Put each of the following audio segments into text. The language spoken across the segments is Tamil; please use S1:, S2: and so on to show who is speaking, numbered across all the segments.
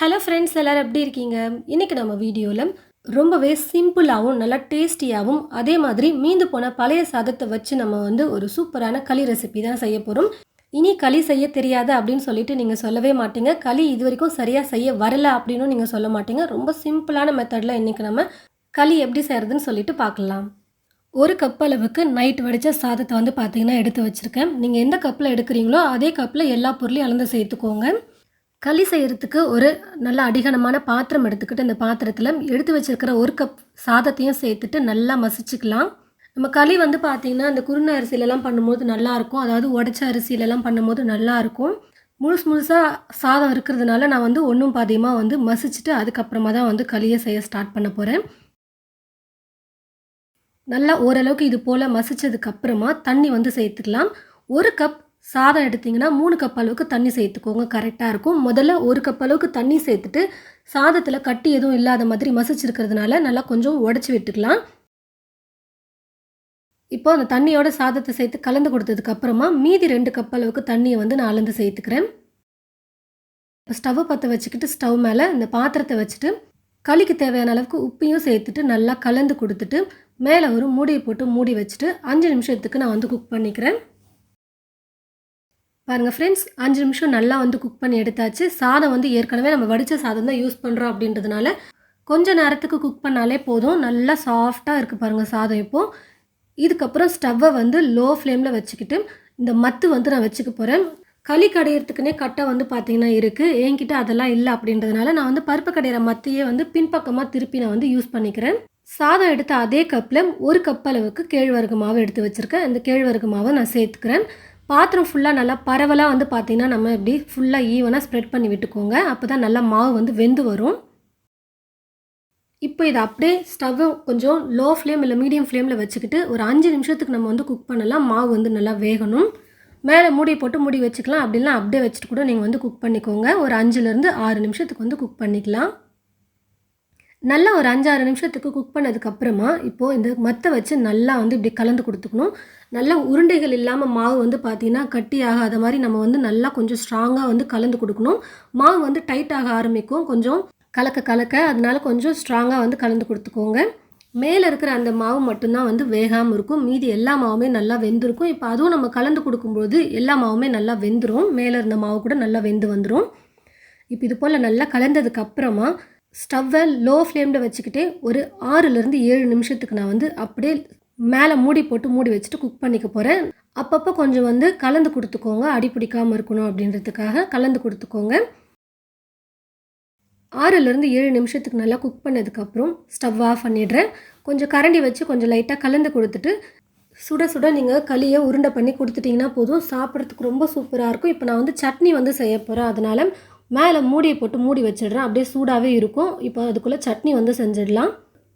S1: ஹலோ ஃப்ரெண்ட்ஸ் எல்லோரும் எப்படி இருக்கீங்க? இன்றைக்கி நம்ம வீடியோவில் ரொம்பவே சிம்பிளாகவும் நல்லா டேஸ்டியாகவும் அதே மாதிரி மீந்து போன பழைய சாதத்தை வச்சு நம்ம வந்து ஒரு சூப்பரான களி ரெசிபி தான் செய்ய போகிறோம் இனி களி செய்ய தெரியாது அப்படின்னு சொல்லிட்டு நீங்கள் சொல்லவே மாட்டீங்க. களி இது வரைக்கும் சரியாக செய்ய வரல அப்படின்னு நீங்கள் சொல்ல மாட்டீங்க. ரொம்ப சிம்பிளான மெத்தடில் இன்றைக்கி நம்ம களி எப்படி செய்கிறதுன்னு சொல்லிட்டு பார்க்கலாம். ஒரு கப் அளவுக்கு நைட் வடித்த சாதத்தை வந்து பார்த்தீங்கன்னா எடுத்து வச்சுருக்கேன். நீங்கள் எந்த கப்பில் எடுக்கிறீங்களோ அதே கப்பில் எல்லா பொருளையும் அளந்து சேர்த்துக்கோங்க. களி செய்கிறதுக்கு ஒரு நல்ல அடிகனமான பாத்திரம் எடுத்துக்கிட்டு இந்த பாத்திரத்தில் எடுத்து வச்சிருக்கிற ஒரு கப் சாதத்தையும் சேர்த்துட்டு நல்லா மசிச்சுக்கலாம். நம்ம களி வந்து பார்த்திங்கன்னா இந்த குருணை அரிசியிலலாம் பண்ணும்போது நல்லாயிருக்கும் அதாவது உடச்ச அரிசியிலலாம் பண்ணும்போது நல்லாயிருக்கும் முழுசு முழுசாக சாதம் இருக்கிறதுனால நான் வந்து ஒன்றும் பாதியமாக வந்து மசிச்சுட்டு அதுக்கப்புறமா தான் வந்து களியை செய்ய ஸ்டார்ட் பண்ண போகிறேன் நல்லா ஓரளவுக்கு இது போல் மசிச்சதுக்கப்புறமா தண்ணி வந்து சேர்த்துக்கலாம். ஒரு கப் சாதம் எடுத்திங்கன்னா மூணு கப் அளவுக்கு தண்ணி சேர்த்துக்கோங்க. கரெக்டாக இருக்கும். முதல்ல ஒரு கப் அளவுக்கு தண்ணி சேர்த்துட்டு சாதத்தில் கட்டி எதுவும் இல்லாத மாதிரி மசிச்சிருக்கிறதுனால நல்லா கொஞ்சம் உடச்சி விட்டுக்கலாம். இப்போ அந்த தண்ணியோட சாதத்தை சேர்த்து கலந்து கொடுத்ததுக்கு அப்புறமா மீதி ரெண்டு கப் அளவுக்கு தண்ணியை வந்து நான் அளந்து சேர்த்துக்கிறேன். இப்போ ஸ்டவ்வை பற்ற வச்சுக்கிட்டு ஸ்டவ் மேலே இந்த பாத்திரத்தை வச்சுட்டு களிக்கு தேவையான அளவுக்கு உப்பையும் சேர்த்துட்டு நல்லா கலந்து கொடுத்துட்டு மேலே ஒரு மூடியை போட்டு மூடி வச்சுட்டு அஞ்சு நிமிஷத்துக்கு நான் வந்து குக் பண்ணிக்கிறேன். பாருங்கள் ஃப்ரெண்ட்ஸ் அஞ்சு நிமிஷம் நல்லா வந்து குக் பண்ணி எடுத்தாச்சு. சாதம் வந்து ஏற்கனவே நம்ம வடித்த சாதம் தான் யூஸ் பண்ணுறோம் அப்படின்றதுனால கொஞ்சம் நேரத்துக்கு குக் பண்ணாலே போதும். நல்லா சாஃப்டாக இருக்குது பாருங்கள் சாதம் இப்போது இதுக்கப்புறம் ஸ்டவ்வை வந்து லோ ஃப்ளேமில் வச்சுக்கிட்டு இந்த மத்து வந்து நான் வச்சுக்க போகிறேன் களி கடையிறதுக்குன்னே கட்டை வந்து பார்த்திங்கன்னா இருக்குது என்கிட்ட அதெல்லாம் இல்லை அப்படின்றதுனால நான் வந்து பருப்பு கடையிற மத்தையே வந்து பின்பக்கமாக திருப்பி நான் வந்து யூஸ் பண்ணிக்கிறேன். சாதம் எடுத்த அதே கப்பில் ஒரு கப் அளவுக்கு கேழ்வரகு மாவு எடுத்து வச்சுருக்கேன். இந்த கேழ்வரகு மாவை நான் சேர்த்துக்கிறேன். பாத்திரம் ஃபுல்லாக நல்லா பரவலாக வந்து பார்த்திங்கன்னா நம்ம இப்படி ஃபுல்லாக ஈவனாக ஸ்ப்ரெட் பண்ணி விட்டுக்கோங்க. அப்போ தான் நல்லா மாவு வந்து வெந்து வரும். இப்போ இதை அப்படியே ஸ்டவ்வை கொஞ்சம் லோ ஃப்ளேம் இல்லை மீடியம் ஃப்ளேமில் வச்சுக்கிட்டு ஒரு அஞ்சு நிமிஷத்துக்கு நம்ம வந்து குக் பண்ணலாம். மாவு வந்து நல்லா வேகணும். மேலே மூடி போட்டு மூடி வச்சுக்கலாம். அப்படிலாம் அப்படியே வச்சுட்டு கூட நீங்கள் வந்து குக் பண்ணிக்கோங்க. ஒரு அஞ்சுலேருந்து ஆறு நிமிஷத்துக்கு வந்து குக் பண்ணிக்கலாம். நல்லா ஒரு அஞ்சாறு நிமிஷத்துக்கு குக் பண்ணதுக்கப்புறமா இப்போது இந்த மத்தை வச்சு நல்லா வந்து இப்படி கலந்து கொடுத்துக்கணும். நல்லா உருண்டைகள் இல்லாமல் மாவு வந்து பார்த்திங்கன்னா கட்டி ஆகாத மாதிரி நம்ம வந்து நல்லா கொஞ்சம் ஸ்ட்ராங்காக வந்து கலந்து கொடுக்கணும். மாவு வந்து டைட் ஆக ஆரம்பிக்கும். கொஞ்சம் கலக்க கலக்க அதனால கொஞ்சம் ஸ்ட்ராங்காக வந்து கலந்து கொடுத்துக்கோங்க. மேலே இருக்கிற அந்த மாவு மட்டும்தான் வந்து வேகாமல் இருக்கும். மீதி எல்லா மாவுமே நல்லா வெந்திருக்கும். இப்போ அதுவும் நம்ம கலந்து கொடுக்கும்போது எல்லா மாவுமே நல்லா வெந்துடும் மேலே இருந்த மாவு கூட நல்லா வெந்து வந்துடும் இப்போ இது போல் நல்லா கலந்ததுக்கு அப்புறமா ஸ்டவ்வை லோ ஃப்ளேமில் வச்சுக்கிட்டே ஒரு ஆறுலேருந்து ஏழு நிமிஷத்துக்கு நான் வந்து அப்படியே மேலே மூடி போட்டு மூடி வச்சுட்டு குக் பண்ணிக்க போகிறேன் அப்பப்போ கொஞ்சம் வந்து கலந்து கொடுத்துக்கோங்க. அடி பிடிக்காமல் இருக்கணும் அப்படின்றதுக்காக கலந்து கொடுத்துக்கோங்க. ஆறுலேருந்து ஏழு நிமிஷத்துக்கு நல்லா குக் பண்ணதுக்கப்புறம் ஸ்டவ் ஆஃப் பண்ணிடுறேன். கொஞ்சம் கரண்டி வச்சு கொஞ்சம் லைட்டாக கலந்து கொடுத்துட்டு சுட சுட நீங்கள் களியை உருண்டை பண்ணி கொடுத்துட்டிங்கன்னா போதும். சாப்பிட்றதுக்கு ரொம்ப சூப்பராக இருக்கும். இப்போ நான் வந்து சட்னி வந்து செய்ய போகிறேன் அதனால் மேலே மூடியை போட்டு மூடி வச்சிடுறேன். அப்படியே சூடாகவே இருக்கும். இப்போ அதுக்குள்ளே சட்னி வந்து செஞ்சிடலாம்.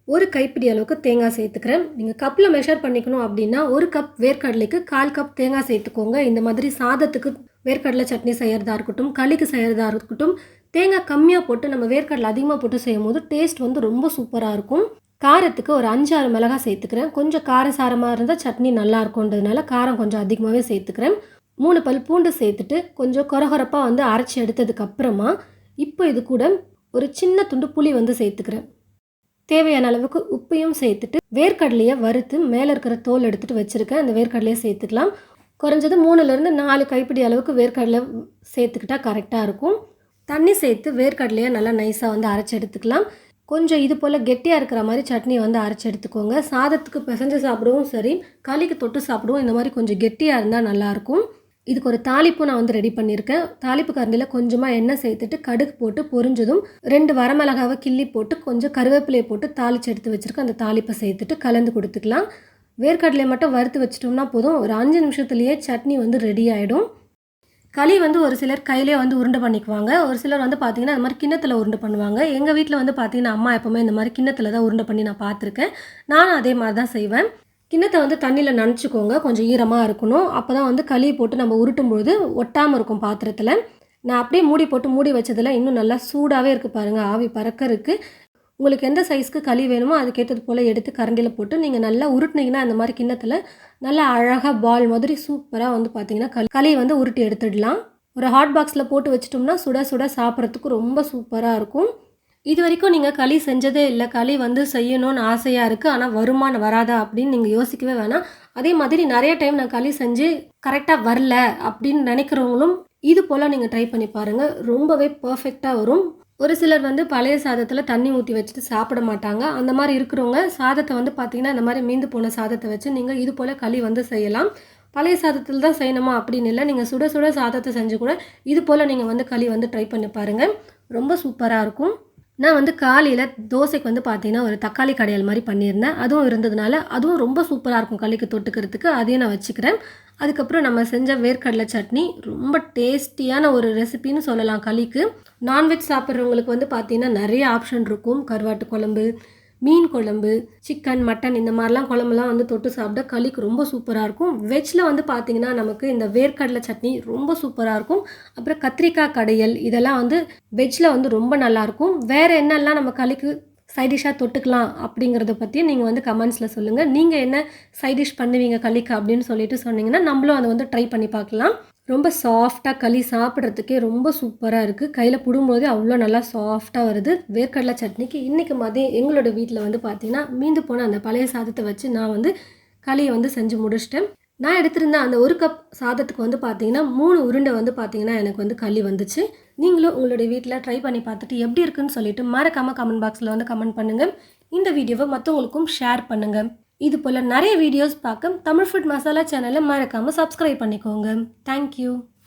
S1: ஒரு கைப்பிடி அளவுக்கு தேங்காய் சேர்த்துக்கிறேன். நீங்கள் கப்பில் மெஷர் பண்ணிக்கணும் அப்படின்னா ஒரு கப் வேர்க்கடலைக்கு கால் கப் தேங்காய் சேர்த்துக்கோங்க. இந்த மாதிரி சாதத்துக்கு வேர்க்கடலை சட்னி செய்கிறதா இருக்கட்டும் களிக்கு செய்கிறதா இருக்கட்டும் தேங்காய் கம்மியாக போட்டு நம்ம வேர்க்கடலை அதிகமாக போட்டு செய்யும் போது டேஸ்ட் வந்து ரொம்ப சூப்பராக இருக்கும். காரத்துக்கு ஒரு அஞ்சாறு மிளகாய் சேர்த்துக்கிறேன். கொஞ்சம் காரசாரமாக இருந்தால் சட்னி நல்லா இருக்கும்ன்றதுனால காரம் கொஞ்சம் அதிகமாகவே சேர்த்துக்கிறேன். மூணு பல் பூண்டு சேர்த்துட்டு கொஞ்சம் கொரகொரப்பாக வந்து அரைச்சி எடுத்ததுக்கப்புறமா இப்போ இது கூட ஒரு சின்ன துண்டு புளி வந்து சேர்த்துக்கிறேன். தேவையான அளவுக்கு உப்பையும் சேர்த்துட்டு வேர்க்கடலையை வறுத்து மேலே இருக்கிற தோல் எடுத்துகிட்டு வச்சுருக்கேன். அந்த வேர்க்கடலையை சேர்த்துக்கலாம். குறைஞ்சது மூணுலேருந்து நாலு கைப்பிடி அளவுக்கு வேர்க்கடலை சேர்த்துக்கிட்டா கரெக்டாக இருக்கும். தண்ணி சேர்த்து வேர்க்கடலையை நல்லா நைஸாக வந்து அரைச்சி எடுத்துக்கலாம். கொஞ்சம் இது போல் கெட்டியாக இருக்கிற மாதிரி சட்னி வந்து அரைச்சி எடுத்துக்கோங்க. சாதத்துக்கு பிசைஞ்சு சாப்பிடவும் சரி களிக்கு தொட்டு சாப்பிடுவோம் இந்த மாதிரி கொஞ்சம் கெட்டியாக இருந்தால் நல்லாயிருக்கும் இதுக்கு ஒரு தாளிப்பு நான் வந்து ரெடி பண்ணியிருக்கேன். தாளிப்பு கரண்டியில் கொஞ்சமாக எண்ணெய் சேர்த்துட்டு கடுகு போட்டு பொரிஞ்சதும் ரெண்டு வரமிளகாவை கிள்ளி போட்டு கொஞ்சம் கருவேப்பிலையை போட்டு தாளித்து எடுத்து வச்சுருக்கேன். அந்த தாளிப்பை சேர்த்துட்டு கலந்து கொடுத்துக்கலாம். வேர்க்கடலையை மட்டும் வறுத்து வச்சிட்டோம்னா போதும். ஒரு அஞ்சு நிமிஷத்துலேயே சட்னி வந்து ரெடி ஆகிடும் களி வந்து ஒரு சிலர் கையிலே வந்து உருண்டை பண்ணிக்குவாங்க. ஒரு சிலர் வந்து பார்த்திங்கன்னா இந்த மாதிரி கிண்ணத்தில் உருண்டை பண்ணுவாங்க. எங்கள் வீட்டில் வந்து பார்த்திங்கன்னா அம்மா எப்போவுமே இந்த மாதிரி கிண்ணத்தில் தான் உருண்டை பண்ணி நான் பார்த்துருக்கேன். நானும் அதே மாதிரி தான் செய்வேன். கிண்ணத்தை வந்து தண்ணியில் நனைச்சிக்கோங்க. கொஞ்சம் ஈரமாக இருக்கணும். அப்போ தான் வந்து களி போட்டு நம்ம உருட்டும் பொழுது ஒட்டாமல் இருக்கும் பாத்திரத்தில். நான் அப்படியே மூடி போட்டு மூடி வச்சதில் இன்னும் நல்லா சூடாகவே இருக்குது பாருங்கள் ஆவி பறக்க உங்களுக்கு எந்த சைஸ்க்கு களி வேணுமோ அதுக்கேற்றது போல் எடுத்து கரண்டியில் போட்டு நீங்கள் நல்லா உருட்டினீங்கன்னா அந்த மாதிரி கிண்ணத்தில் நல்லா அழகாக பால் மாதிரி சூப்பராக வந்து பார்த்தீங்கன்னா களி களியை வந்து உருட்டி எடுத்துடலாம். ஒரு ஹாட் பாக்ஸில் போட்டு வச்சிட்டோம்னா சுட சுட சாப்பிட்றதுக்கு ரொம்ப சூப்பராக இருக்கும். இது வரைக்கும் நீங்கள் களி செஞ்சதே இல்லை. களி வந்து செய்யணும்னு ஆசையாக இருக்குது ஆனால் வருமானம் வராதா அப்படின்னு நீங்கள் யோசிக்கவே வேணாம். அதே மாதிரி நிறைய டைம் நான் களி செஞ்சு கரெக்டாக வரல அப்படின்னு நினைக்கிறவங்களும் இது போல் நீங்கள் ட்ரை பண்ணி பாருங்கள் ரொம்பவே பர்ஃபெக்டாக வரும். ஒரு சிலர் வந்து பழைய சாதத்தில் தண்ணி ஊற்றி வச்சுட்டு சாப்பிட மாட்டாங்க. அந்த மாதிரி இருக்கிறவங்க சாதத்தை வந்து பார்த்திங்கன்னா இந்த மாதிரி மீந்து போன சாதத்தை வச்சு நீங்கள் இது போல் களி வந்து செய்யலாம். பழைய சாதத்தில் தான் செய்யணுமா அப்படின்னு இல்லை. நீங்கள் சுட சுட சாதத்தை செஞ்சு கூட இது போல் நீங்கள் வந்து களி வந்து ட்ரை பண்ணி பாருங்கள் ரொம்ப சூப்பராக இருக்கும். நான் வந்து காலையில் தோசைக்கு வந்து பார்த்தீங்கன்னா ஒரு தக்காளி கடையல் மாதிரி பண்ணியிருந்தேன். அதுவும் இருந்ததுனால அதுவும் ரொம்ப சூப்பராக இருக்கும் களிக்கு தொட்டுக்கிறதுக்கு. அதையும் நான் வச்சுக்கிறேன். அதுக்கப்புறம் நம்ம செஞ்ச வேர்க்கடலை சட்னி ரொம்ப டேஸ்டியான ஒரு ரெசிபின்னு சொல்லலாம் களிக்கு. நான்வெஜ் சாப்பிட்றவங்களுக்கு வந்து பார்த்தீங்கன்னா நிறைய ஆப்ஷன் இருக்கும். கருவாட்டு குழம்பு மீன் குழம்பு சிக்கன் மட்டன் இந்த மாதிரிலாம் குழம்புலாம் வந்து தொட்டு சாப்பிட களிக்கு ரொம்ப சூப்பராக இருக்கும். வெஜ்ஜில் வந்து பார்த்திங்கன்னா நமக்கு இந்த வேர்க்கடலை சட்னி ரொம்ப சூப்பராக இருக்கும். அப்புறம் கத்திரிக்காய் கடையல் இதெல்லாம் வந்து வெஜ்ஜில் வந்து ரொம்ப நல்லாயிருக்கும் வேறு என்னெல்லாம் நம்ம களிக்கு சைடிஷ்ஷாக தொட்டுக்கலாம் அப்படிங்கிறத பற்றி நீங்கள் வந்து கமெண்ட்ஸில் சொல்லுங்கள் நீங்கள் என்ன சைடிஷ் பண்ணுவீங்க களிக்கு அப்படின்னு சொல்லிட்டு சொன்னீங்கன்னா நம்மளும் அதை வந்து ட்ரை பண்ணி பார்க்கலாம். ரொம்ப சாஃப்டாக களி சாப்பிட்றதுக்கே ரொம்ப சூப்பராக இருக்குது கையில் பிடும்போதே அவ்வளோ நல்லா சாஃப்டாக வருது. வேர்க்கடலை சட்னிக்கு இன்றைக்கி மதியம் எங்களோட வீட்டில் வந்து பார்த்திங்கன்னா மீந்து போன அந்த பழைய சாதத்தை வச்சு நான் வந்து களியை வந்து செஞ்சு முடிச்சிட்டேன். நான் எடுத்திருந்த அந்த ஒரு கப் சாதத்துக்கு வந்து பார்த்தீங்கன்னா மூணு உருண்டை வந்து பார்த்தீங்கன்னா எனக்கு வந்து களி வந்துச்சு. நீங்களும் உங்களுடைய வீட்டில் ட்ரை பண்ணி பார்த்துட்டு எப்படி இருக்குன்னு சொல்லிட்டு மறக்காமல் கமெண்ட் பாக்ஸில் வந்து கமெண்ட் பண்ணுங்கள் இந்த வீடியோவை மற்றவங்களுக்கும் ஷேர் பண்ணுங்கள் இது போல் நிறைய வீடியோஸ் பார்க்க தமிழ் ஃபுட் மசாலா சேனலை மறக்காமல் சப்ஸ்கிரைப் பண்ணிக்கோங்க. தேங்க்யூ